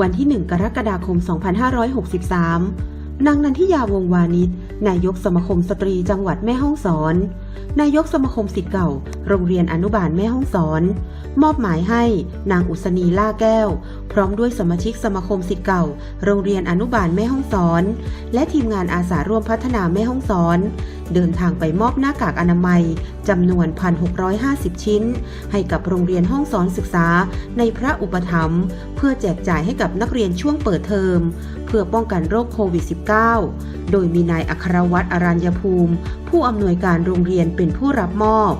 วันที่ 1 กรกฎาคม 2563 นางนันทิยาวงวานิช นายกสมาคมสตรีจังหวัดแม่ฮ่องสอน นายกสมาคมสิทธิ์เก่า โรงเรียนอนุบาลแม่ฮ่องสอน มอบหมายให้นางอุศนีล่าแก้ว พร้อมด้วยสมาชิกสมาคมสิทธิ์เก่า โรงเรียนอนุบาลแม่ฮ่องสอน และทีมงานอาสาร่วมพัฒนาแม่ฮ่องสอน เดินทางไปมอบหน้ากากอนามัยจำนวน 1,650 ชิ้น ให้กับโรงเรียนห้องสอนศึกษาในพระอุปถัมภ์เพื่อแจกจ่ายให้กับนักเรียนช่วงเปิดเทอม พื่อป้องกันโรคโควิด -19 โดยมีนายอัครวัตรอรัญญภูมิ ผู้อำนวยการโรงเรียนเป็นผู้รับมอบ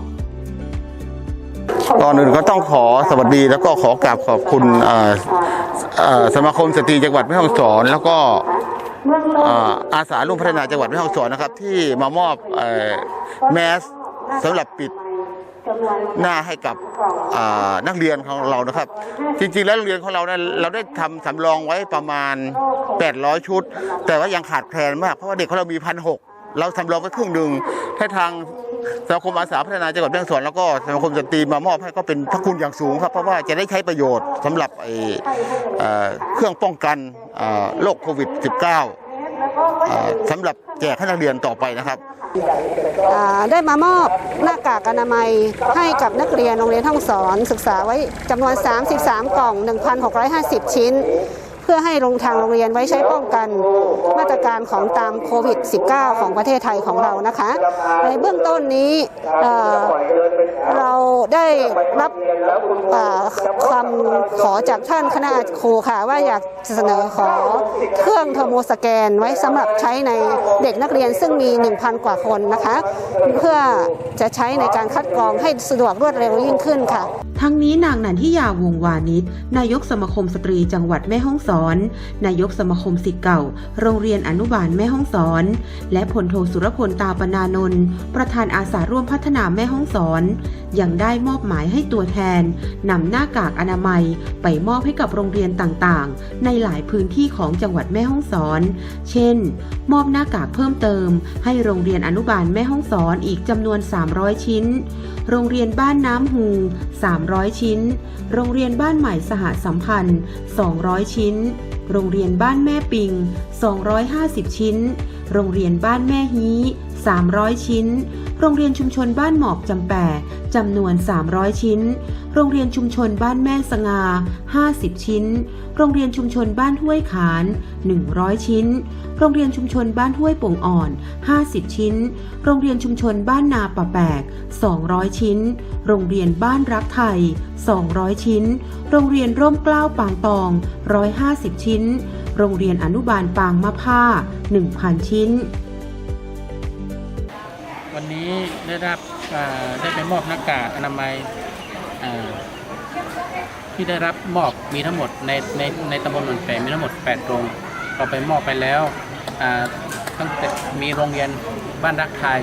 ก่อนอื่นก็ต้องขอสวัสดีแล้วก็ขอกราบขอบคุณสมาคมสตรีจังหวัดแม่ฮ่องสอน แล้วก็อาสาร่วมพัฒนาจังหวัดแม่ฮ่องสอนนะครับ ที่มามอบอแมสสำหรับปิด หน้าให้กับนักเรียนของเรานะครับ จริงๆ แล้วโรงเรียนของเราเนี่ยเราได้ทำสำรองไว้ประมาณ 800 ชุด แต่ว่ายังขาดแคลนมาก เพราะว่าเด็กของเรามีพันหกเราสำรองไว้ครึ่งหนึ่งให้ทางสมาคมอาสาพัฒนาจังหวัดแม่ฮ่องสอนแล้วก็สมาคมสตรีมามอบให้ก็เป็นพระคุณอย่างสูงครับ เพราะว่าจะได้ใช้ประโยชน์สำหรับเครื่องป้องกันโรคโควิด -19 เอ่อสำหรับ แจกให้นักเรียนต่อไปนะครับได้มามอบหน้ากากอนามัยให้กับนักเรียนโรงเรียนห้องสอน ศึกษาไว้จำนวน 33 กล่อง 1,650 ชิ้น เพื่อให้ลงทางโรงเรียนไว้ใช้ป้องกันมาตรการของตามโควิด -19 ของประเทศไทยของเรานะคะ ในเบื้องต้นนี้เเราได้รับคำขอจากท่านคณะครูค่ะ ว่าอยากเสนอขอเครื่องเทอร์โมสแกนไว้สำหรับใช้ในเด็กนักเรียนซึ่งมี 1,000 กว่าคนนะคะ เพื่อจะใช้ในการคัดกรองให้สะดวกรวดเร็วยิ่งขึ้นค่ะ ทั้งนี้นางนันทิยาวงวานิชนายกสมาคมสตรีจังหวัดแม่ฮ่องสอนนายกสมาคมสิทธิ์เก่า โรงเรียนอนุบาลแม่ฮ่องสอน และพลโทสุรพลตาปนานนท์ประธานอาสาร่วมพัฒนาแม่ฮ่องสอนยังได้มอบหมายให้ตัวแทนนำหน้ากากอนามัย ไปมอบให้กับโรงเรียนต่างๆ ในหลายพื้นที่ของจังหวัดแม่ฮ่องสอน เช่น มอบหน้ากากเพิ่มเติม ให้โรงเรียนอนุบาลแม่ฮ่องสอนอีกจำนวน 300 ชิ้น โรงเรียนบ้านน้ำฮู300 ชิ้น โรงเรียนบ้านใหม่สหสัมพันธ์ 200 ชิ้น โรงเรียนบ้านแม่ปิง 250 ชิ้น โรงเรียนบ้านแม่ฮี300 ชิ้น โรงเรียนชุมชนบ้านหมอกจำแปะจำนวน 300 ชิ้น โรงเรียนชุมชนบ้านแม่สงา 50 ชิ้น โรงเรียนชุมชนบ้านห้วยขาน 100 ชิ้น โรงเรียนชุมชนบ้านห้วยป่งอ่อน 50 ชิ้น โรงเรียนชุมชนบ้านนาปะแปก 200 ชิ้น โรงเรียนบ้านรักไทย 200 ชิ้น โรงเรียนร่มกล้าวปางตอง 150 ชิ้น โรงเรียนอนุบาลปางมะผ้า 1,000 ชิ้น วันนี้ได้รับอ่าได้ไปมอบหน้ากากอนามัยอ่าที่ได้รับมอบมีทั้งหมดในในในตำบลหนองแฝงมีทั้งหมด8โรงเราไปมอบไปแล้วอ่าตั้งแต่มีโรงเรียนบ้านรักไทย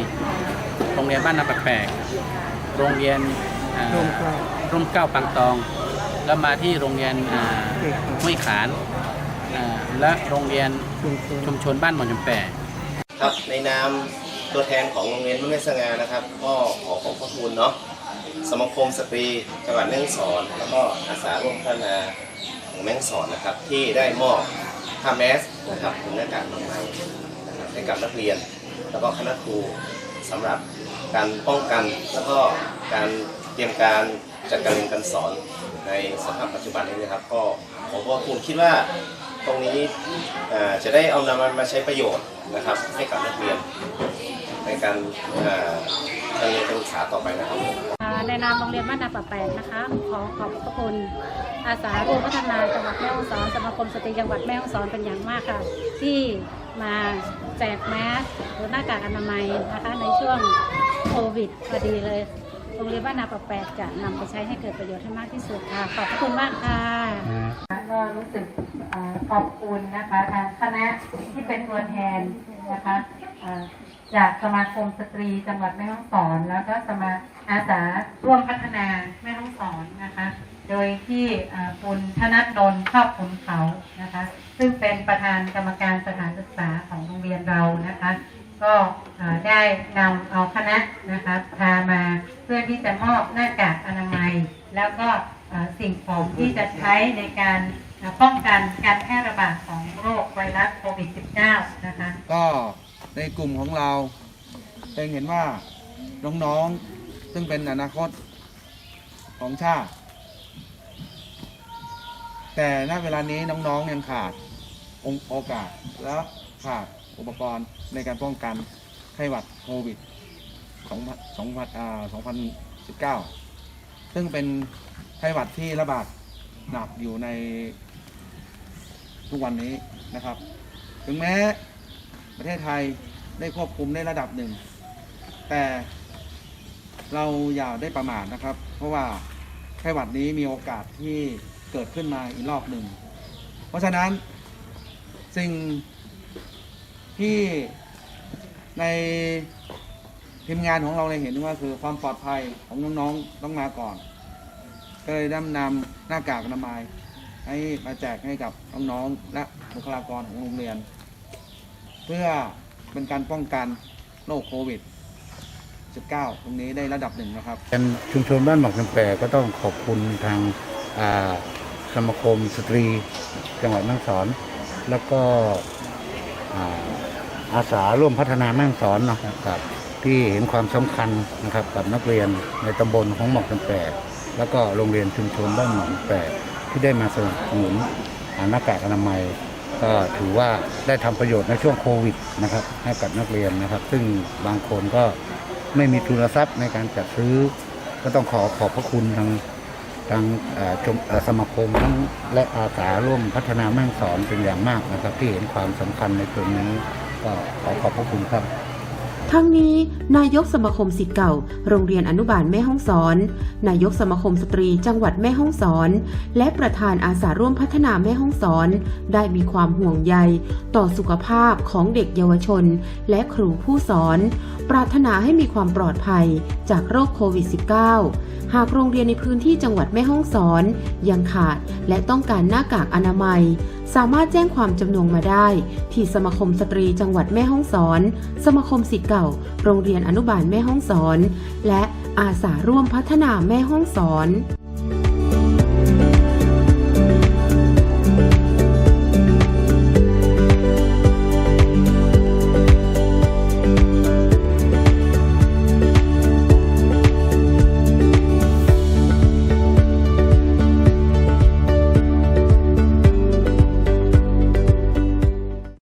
โรงเรียนบ้านนาแปลกๆโรงเรียนอ่าร่มเกล้าปังตอง แล้วมาที่โรงเรียนอ่าห้วยขาน อ่าและโรงเรียนชุมชนบ้านหมอนจำแปะครับในนามตัวแทนของโรงเรียนบ้านแม่สงานะครับ ก็ขอขอบพระคุณเนาะสมาคมสตรีจังหวัดแม่ฮ่องสอน แล้วก็อาสาร่วมพัฒนาของแม่ฮ่องสอนนะครับ ที่ได้มอบผ้าแมสนะครับถุงหน้ากากอนามัยนะครับให้กับนักเรียน แล้วก็คณะครูสำหรับการป้องกันแล้วก็การเตรียมการจัดการเรียนการสอนในสภาพปัจจุบันนี้นะครับ ก็ขอขอบคุณคิดว่า รงนี้จะได้เอานำมันมาใช้ประโยชน์นะครับ ให้กับนักเรียนในการอ่าการเรียนการศึกษาต่อไปนะครับในนามโรงเรียนบ้านนาป่าแปกนะคะ ขอขอบพระคุณอาสาร่วมพัฒนาจังหวัดแม่ฮ่องสอนสมาคมสตรีจังหวัดแม่ฮ่องสอนเป็นอย่างมากค่ะ ที่มาแจกแมสหรือหน้ากากอนามัยนะคะในช่วงโควิดพอดีเลยโรงเรียนบ้านนาป่าแปกจะนำไปใช้ให้เกิดประโยชน์ให้มากที่สุดค่ะ ขอบพระคุณมากค่ะ ก็รู้สึกอขอบคุณนะคะทางคณะที่เป็นตัวแทนนะคะจากสมาคมสตรีจังหวัดแม่ฮ่องสอน แล้วก็สมาอาสาร่วมพัฒนาแม่ฮ่องสอนนะคะ โดยที่คุณธนัทนนท์ชอบขุนเขานะคะ ซึ่งเป็นประธานกรรมการสถานศึกษาของโรงเรียนเรานะคะ ก็ได้นำเอาคณะนะคะพามาเพื่อที่จะมอบหน้ากากอนามัย แล้วก็ สิ่งของที่จะใช้ในการป้องกันการแพร่ระบาดของโรคไวรัสโควิด -19 นะคะ ก็ในกลุ่มของเราเป็นเห็นว่าน้องๆ ซึ่งเป็นอนาคตของชาติ แต่ณเวลานี้น้องๆ ยังขาดองโอกาสและขาดอุปกรณ์ในการป้องกันไข้หวัดโควิด 2019 ซึ่งเป็นไข้หวัดที่ระบาดหนักอยู่ในทุกวันนี้นะครับ ถึงแม้ประเทศไทยได้ควบคุมในระดับหนึ่ง แต่เราอย่าได้ประมาทนะครับ เพราะว่าไข้หวัดนี้มีโอกาสที่เกิดขึ้นมาอีกรอบหนึ่ง เพราะฉะนั้นสิ่งที่ใน ทีมงานของเราเลยเห็นว่าคือความปลอดภัยของน้องๆต้องมาก่อน ก็เลยนำนำหน้ากากอนามัยให้มาแจกให้กับน้องๆและบุคลากรของโรงเรียน เพื่อเป็นการป้องกันโรคโควิด 19 ตรงนี้ได้ระดับหนึ่งนะครับเป็นชุมชนบ้านหมอกจำแปก็ต้องขอบคุณทางสมาคมสตรี จังหวัดแม่ฮ่องสอน แล้วก็อาอาสาร่วมพัฒนาแม่ฮ่องสอนเนาะครับ ที่เห็นความสำคัญนะครับกับนักเรียนในตำบลของหมอกจำแปแล้วก็โรงเรียนชุมชนบ้านหมอกจำแปที่ได้มาสนับสนุนอ่าหน้ากากอนามัย ก็ถือว่าได้ทำประโยชน์ในช่วงโควิดนะครับให้กับนักเรียนนะครับ ซึ่งบางคนก็ไม่มีทุนทรัพย์ในการจัดซื้อ ก็ต้องขอขอบพระคุณทางทางเอ่อชมเอ่อสมาคมทั้งและอาสาร่วมพัฒนาแม่งสอนเป็นอย่างมากนะครับ ที่เห็นความสำคัญในตรงนี้ก็ขอขอบพระคุณครับ ทั้งนี้ นายกสมาคมศิษย์เก่า โรงเรียนอนุบาลแม่ฮ่องสอน นายกสมาคมสตรีจังหวัดแม่ฮ่องสอน และประธานอาสาร่วมพัฒนาแม่ฮ่องสอน ได้มีความห่วงใย ต่อสุขภาพของเด็กเยาวชน และครูผู้สอน ปรารถนาให้มีความปลอดภัยจากโรคโควิด -19 หากโรงเรียนในพื้นที่จังหวัดแม่ฮ่องสอน ยังขาดและต้องการหน้ากากอนามัยสามารถแจ้งความจำนงมาได้ ที่สมาคมสตรีจังหวัดแม่ฮ่องสอน สมาคมศิษย์เก่า โรงเรียนอนุบาลแม่ห้องสอน และอาสาร่วมพัฒนาแม่ห้องสอน